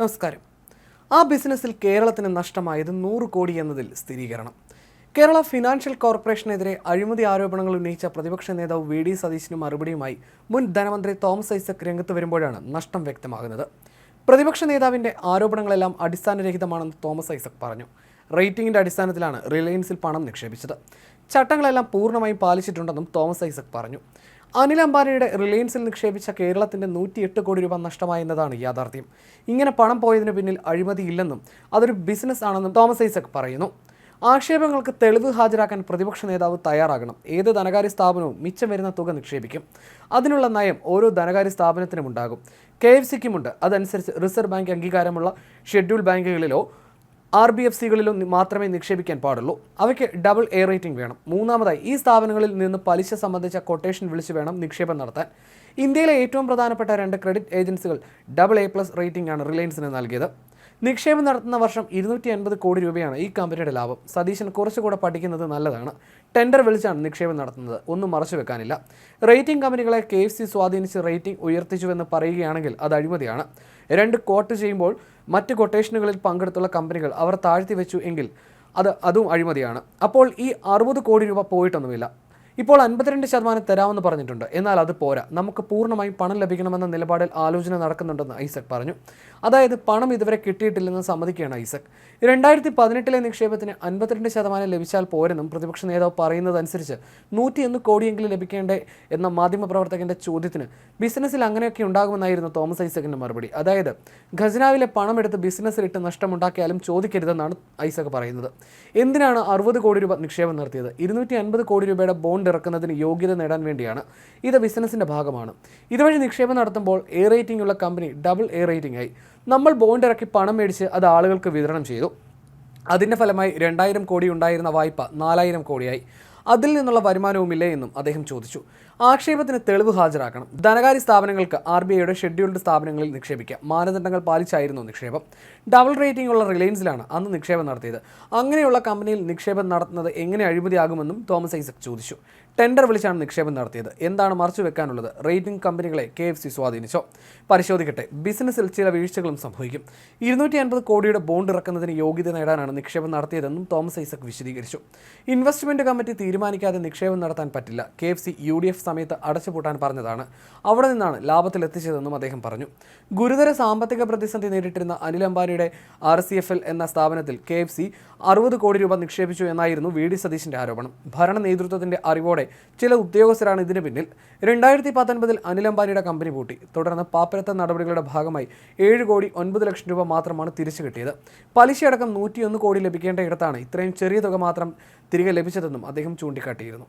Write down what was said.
നമസ്കാരം. ആ ബിസിനസ്സിൽ കേരളത്തിന് നഷ്ടമായത് നൂറ് കോടി എന്നതിൽ സ്ഥിരീകരണം. കേരള ഫിനാൻഷ്യൽ കോർപ്പറേഷനെതിരെ അഴിമതി ആരോപണങ്ങൾ ഉന്നയിച്ച പ്രതിപക്ഷ നേതാവ് വി ഡി സതീശിന് മറുപടിയുമായി മുൻ ധനമന്ത്രി തോമസ് ഐസക് രംഗത്ത് വരുമ്പോഴാണ് നഷ്ടം വ്യക്തമാകുന്നത്. പ്രതിപക്ഷ നേതാവിന്റെ ആരോപണങ്ങളെല്ലാം അടിസ്ഥാനരഹിതമാണെന്ന് തോമസ് ഐസക് പറഞ്ഞു. റേറ്റിംഗിന്റെ അടിസ്ഥാനത്തിലാണ് റിലയൻസിൽ പണം നിക്ഷേപിച്ചത്. ചട്ടങ്ങളെല്ലാം പൂർണമായും പാലിച്ചിട്ടുണ്ടെന്നും തോമസ് ഐസക് പറഞ്ഞു. അനിൽ അംബാനിയുടെ റിലയൻസിൽ നിക്ഷേപിച്ച കേരളത്തിന്റെ നൂറ്റിയെട്ട് കോടി രൂപ നഷ്ടമായെന്നതാണ് യാഥാർത്ഥ്യം. ഇങ്ങനെ പണം പോയതിനു പിന്നിൽ അഴിമതിയില്ലെന്നും അതൊരു ബിസിനസ് ആണെന്നും തോമസ് ഐസക് പറയുന്നു. ആക്ഷേപങ്ങൾക്ക് തെളിവ് ഹാജരാക്കാൻ പ്രതിപക്ഷ നേതാവ് തയ്യാറാകണം. ഏത് ധനകാര്യ സ്ഥാപനവും മിച്ചം വരുന്ന തുക നിക്ഷേപിക്കും. അതിനുള്ള നയം ഓരോ ധനകാര്യ സ്ഥാപനത്തിനും ഉണ്ടാകും കെ എഫ് സിക്കുമുണ്ട്. അതനുസരിച്ച് റിസർവ് ബാങ്ക് അംഗീകാരമുള്ള ഷെഡ്യൂൾ ബാങ്കുകളിലോ ആർ ബി എഫ് സികളിലും മാത്രമേ നിക്ഷേപിക്കാൻ പാടുള്ളൂ. അവയ്ക്ക് ഡബിൾ എ റേറ്റിംഗ് വേണം. മൂന്നാമതായി ഈ സ്ഥാപനങ്ങളിൽ നിന്ന് പലിശ സംബന്ധിച്ച കൊട്ടേഷൻ വിളിച്ചു വേണം നിക്ഷേപം നടത്താൻ. ഇന്ത്യയിലെ ഏറ്റവും പ്രധാനപ്പെട്ട രണ്ട് ക്രെഡിറ്റ് ഏജൻസികൾ ഡബിൾ എ പ്ലസ് റേറ്റിംഗ് ആണ് റിലയൻസിന് നൽകിയത്. നിക്ഷേപം നടത്തുന്ന വർഷം ഇരുന്നൂറ്റി അൻപത് കോടി രൂപയാണ് ഈ കമ്പനിയുടെ ലാഭം. സതീശൻ കുറച്ചുകൂടെ പഠിക്കുന്നത് നല്ലതാണ്. ടെൻഡർ വിളിച്ചാണ് നിക്ഷേപം നടത്തുന്നത്. ഒന്നും മറച്ചു വെക്കാനില്ല. റേറ്റിംഗ് കമ്പനികളെ കെ എഫ് സി സ്വാധീനിച്ച് റേറ്റിംഗ് ഉയർത്തിച്ചുവെന്ന് പറയുകയാണെങ്കിൽ അത് അഴിമതിയാണ്. രണ്ട് കോട്ട് ചെയ്യുമ്പോൾ മറ്റ് കൊട്ടേഷനുകളിൽ പങ്കെടുത്തുള്ള കമ്പനികൾ അവർ താഴ്ത്തി വെച്ചു എങ്കിൽ അത് അതും അഴിമതിയാണ്. അപ്പോൾ ഈ അറുപത് കോടി രൂപ പോയിട്ടൊന്നുമില്ല. ഇപ്പോൾ അൻപത്തിരണ്ട് ശതമാനം തരാമെന്ന് പറഞ്ഞിട്ടുണ്ട്. എന്നാൽ അത് പോരാ. നമുക്ക് പൂർണമായും പണം ലഭിക്കണമെന്ന നിലപാടിൽ ആലോചന നടക്കുന്നുണ്ടെന്ന് ഐസക് പറഞ്ഞു. അതായത് പണം ഇതുവരെ കിട്ടിയിട്ടില്ലെന്ന് സമ്മതിക്കുകയാണ് ഐസക്. രണ്ടായിരത്തി പതിനെട്ടിലെ നിക്ഷേപത്തിന് അൻപത്തിരണ്ട് ശതമാനം ലഭിച്ചാൽ പോരെന്നും പ്രതിപക്ഷ നേതാവ് പറയുന്നതനുസരിച്ച് നൂറ്റിയൊന്ന് കോടിയെങ്കിലും ലഭിക്കേണ്ടേ എന്ന മാധ്യമപ്രവർത്തകന്റെ ചോദ്യത്തിന് ബിസിനസ്സിൽ അങ്ങനെയൊക്കെ ഉണ്ടാകുമെന്നായിരുന്നു തോമസ് ഐസക്കിന്റെ മറുപടി. അതായത് ഖജനാവിലെ പണമെടുത്ത് ബിസിനസ്സിലിട്ട് നഷ്ടമുണ്ടാക്കിയാലും ചോദിക്കരുതെന്നാണ് ഐസക് പറയുന്നത്. എന്തിനാണ് അറുപത് കോടി രൂപ നിക്ഷേപം നടത്തിയത്? ഇരുന്നൂറ്റി കോടി രൂപയുടെ ബോണ്ട് ഇറക്കുന്നതിന് യോഗ്യത നേടാൻ വേണ്ടിയാണ് ഇത് ബിസിനസിന്റെ ഭാഗമാണ്. ഇതുവഴി നിക്ഷേപം നടത്തുമ്പോൾ എ റേറ്റിംഗ് ഉള്ള കമ്പനി ഡബിൾ എ റേറ്റിംഗ് ആയി. നമ്മൾ ബോണ്ട് ഇറക്കി പണം മേടിച്ച് അത് ആളുകൾക്ക് വിതരണം ചെയ്തു. അതിന്റെ ഫലമായി രണ്ടായിരം കോടി ഉണ്ടായിരുന്ന വായ്പ നാലായിരം കോടിയായി. അതിൽ നിന്നുള്ള വരുമാനവുമില്ലേ എന്നും അദ്ദേഹം ചോദിച്ചു. ആക്ഷേപത്തിന് തെളിവ് ഹാജരാക്കണം. ധനകാര്യ സ്ഥാപനങ്ങൾക്ക് ആർ ബി ഐയുടെ ഷെഡ്യൂൾഡ് സ്ഥാപനങ്ങളിൽ നിക്ഷേപിക്കാം. മാനദണ്ഡങ്ങൾ പാലിച്ചായിരുന്നു നിക്ഷേപം. ഡബിൾ റേറ്റിംഗ് ഉള്ള റിലയൻസിലാണ് അന്ന് നിക്ഷേപം നടത്തിയത്. അങ്ങനെയുള്ള കമ്പനിയിൽ നിക്ഷേപം നടത്തുന്നത് എങ്ങനെ അഴിമതിയാകുമെന്നും തോമസ് ഐസക് ചോദിച്ചു. ടെൻഡർ വിളിച്ചാണ് നിക്ഷേപം നടത്തിയത്. എന്താണ് മറച്ചു വെക്കാനുള്ളത് റേറ്റിംഗ് കമ്പനികളെ കെ എഫ് സി സ്വാധീനിച്ചോ? പരിശോധിക്കട്ടെ. ബിസിനസ്സിൽ ചില വീഴ്ചകളും സംഭവിക്കും. ഇരുന്നൂറ്റി അൻപത് കോടിയുടെ ബോണ്ട് ഇറക്കുന്നതിന് യോഗ്യത നേടാനാണ് നിക്ഷേപം നടത്തിയതെന്നും തോമസ് ഐസക് വിശദീകരിച്ചു. ഇൻവെസ്റ്റ്മെന്റ് കമ്മിറ്റി തീരുമാനിക്കാതെ നിക്ഷേപം നടത്താൻ പറ്റില്ല. K F C U D F സമയത്ത് അടച്ചുപൂട്ടാൻ പറഞ്ഞതാണ്. അവിടെ നിന്നാണ് ലാഭത്തിൽ എത്തിച്ചതെന്നും അദ്ദേഹം പറഞ്ഞു. ഗുരുതര സാമ്പത്തിക പ്രതിസന്ധി നേരിട്ടിരുന്ന അനിൽ അംബാനിയുടെ ആർ സി എഫ് എൽ എന്ന സ്ഥാപനത്തിൽ കെ എഫ് സി അറുപത് കോടി രൂപ നിക്ഷേപിച്ചു എന്നായിരുന്നു വി ഡി സതീശിന്റെ ആരോപണം. ഭരണ നേതൃത്വത്തിന്റെ അറിവോടെ ചില ഉദ്യോഗസ്ഥരാണ് ഇതിന് പിന്നിൽ. രണ്ടായിരത്തി പത്തൊൻപതിൽ അനിൽ അംബാനിയുടെ കമ്പനി പൂട്ടി. തുടർന്ന് പാപ്പരത്ത നടപടികളുടെ ഭാഗമായി ഏഴ് കോടി ഒൻപത് ലക്ഷം രൂപ മാത്രമാണ് തിരിച്ചു കിട്ടിയത്. പലിശയടക്കം നൂറ്റിയൊന്ന് കോടി ലഭിക്കേണ്ട ഇടത്താണ് ഇത്രയും ചെറിയ തുക മാത്രം തിരികെ ലഭിച്ചതെന്നും അദ്ദേഹം ചൂണ്ടിക്കാട്ടിയിരുന്നു.